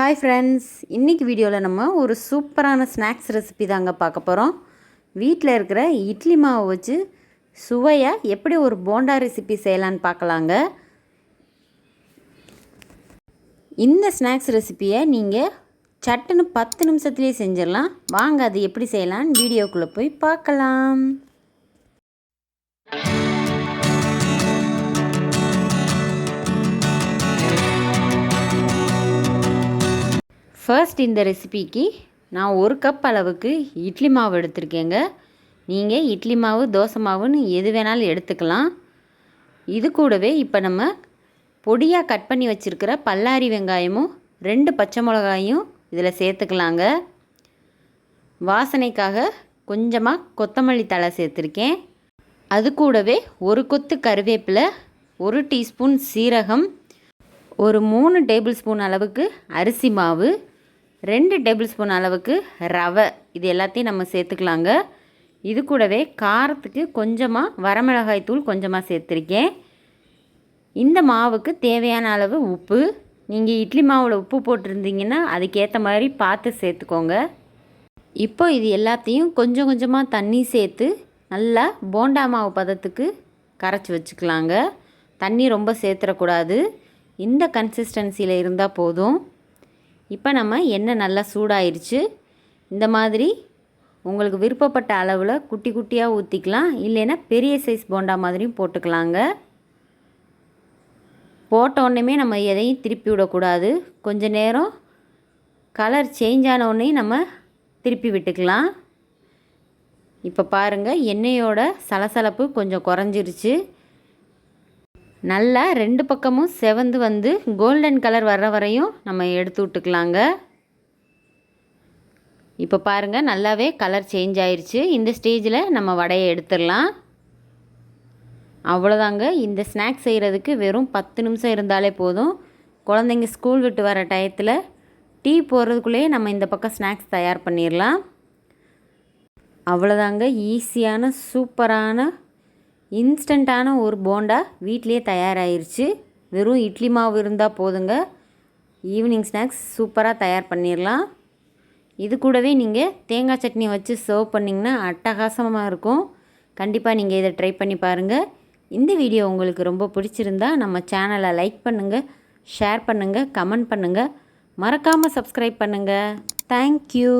Hi friends இன்றைக்கி வீடியோவில் நம்ம ஒரு சூப்பரான ஸ்நாக்ஸ் ரெசிபி தாங்க பார்க்க போகிறோம் வீட்டில் இருக்கிற இட்லி மாவை வச்சு சுவையாக எப்படி ஒரு போண்டா ரெசிபி செய்யலான்னு பார்க்கலாங்க. இந்த ஸ்நாக்ஸ் ரெசிப்பியை நீங்கள் சட்டுன்னு பத்து நிமிஷத்துலேயே செஞ்சிடலாம். வாங்க அது எப்படி செய்யலான்னு வீடியோக்குள்ளே போய் பார்க்கலாம். ஃபர்ஸ்ட் இந்த ரெசிபிக்கு நான் ஒரு கப் அளவுக்கு இட்லி மாவு எடுத்திருக்கேங்க. நீங்கள் இட்லி மாவு தோசை மாவுன்னு எது வேணாலும் எடுத்துக்கலாம். இது கூடவே இப்போ நம்ம பொடியாக கட் பண்ணி வச்சுருக்கிற பல்லாரி வெங்காயமும் ரெண்டு பச்சை மிளகாயும் இதில் சேர்த்துக்கலாங்க. வாசனைக்காக கொஞ்சமாக கொத்தமல்லி தழை சேர்த்துருக்கேன். அது கூடவே ஒரு கொத்து கருவேப்பிலை ஒரு டீஸ்பூன் சீரகம் ஒரு மூணு டேபிள் ஸ்பூன் அளவுக்கு அரிசி மாவு ரெண்டு டேபிள் ஸ்பூன் அளவுக்கு ரவை. இது எல்லாத்தையும் நம்ம சேர்த்துக்கலாங்க. இது கூடவே காரத்துக்கு கொஞ்சமாக வரமிளகாய் தூள் கொஞ்சமாக சேர்த்துருக்கேன். இந்த மாவுக்கு தேவையான அளவு உப்பு. நீங்கள் இட்லி மாவில் உப்பு போட்டிருந்தீங்கன்னா அதுக்கேற்ற மாதிரி பார்த்து சேர்த்துக்கோங்க. இப்போ இது எல்லாத்தையும் கொஞ்சம் கொஞ்சமாக தண்ணி சேர்த்து நல்லா போண்டா மாவு பதத்துக்கு கரைச்சி வச்சுக்கலாங்க. தண்ணி ரொம்ப சேர்த்துடக்கூடாது இந்த கன்சிஸ்டன்சியில் இருந்தால் போதும். இப்போ நம்ம எண்ணெய் நல்லா சூடாயிருச்சு. இந்த மாதிரி உங்களுக்கு விருப்பப்பட்ட அளவில் குட்டி குட்டியாக ஊற்றிக்கலாம் இல்லைன்னா பெரிய சைஸ் போண்டா மாதிரியும் போட்டுக்கலாங்க. போட்ட உடனே நம்ம எதையும் திருப்பி விடக்கூடாது. கொஞ்ச நேரம் கலர் சேஞ்ச் ஆன உடனே நம்ம திருப்பி விட்டுக்கலாம். இப்போ பாருங்கள் எண்ணெயோட சலசலப்பு கொஞ்சம் குறைஞ்சிருச்சு. நல்லா ரெண்டு பக்கமும் செவந்து வந்து கோல்டன் கலர் வர்ற வரையும் நம்ம எடுத்து விட்டுக்கலாங்க. இப்போ பாருங்கள் நல்லாவே கலர் சேஞ்ச் ஆயிடுச்சு இந்த ஸ்டேஜில் நம்ம வடையை எடுத்துடலாம். அவ்வளோதாங்க. இந்த ஸ்நாக்ஸ் செய்கிறதுக்கு வெறும் பத்து நிமிஷம் இருந்தாலே போதும். குழந்தைங்க ஸ்கூல் விட்டு வர டயத்தில் டீ போடுறதுக்குள்ளேயே நம்ம இந்த பக்கம் ஸ்நாக்ஸ் தயார் பண்ணிடலாம். அவ்வளோதாங்க. ஈஸியான சூப்பரான இன்ஸ்டண்ட்டான ஒரு போண்டா வீட்லேயே தயாராகிருச்சு வெறும் இட்லி மாவு இருந்தால் போதுங்க. ஈவினிங் ஸ்நாக்ஸ் சூப்பராக தயார் பண்ணிடலாம் இது கூடவே நீங்கள் தேங்காய் சட்னி வச்சு சர்வ் பண்ணிங்கன்னா அட்டகாசமாக இருக்கும். கண்டிப்பாக நீங்கள் இதை ட்ரை பண்ணி பாருங்கள் இந்த வீடியோ உங்களுக்கு ரொம்ப பிடிச்சிருந்தா நம்ம சேனலை லைக் பண்ணுங்கள் ஷேர் பண்ணுங்கள் கமெண்ட் பண்ணுங்கள் மறக்காமல் சப்ஸ்கிரைப் பண்ணுங்கள் தேங்க்யூ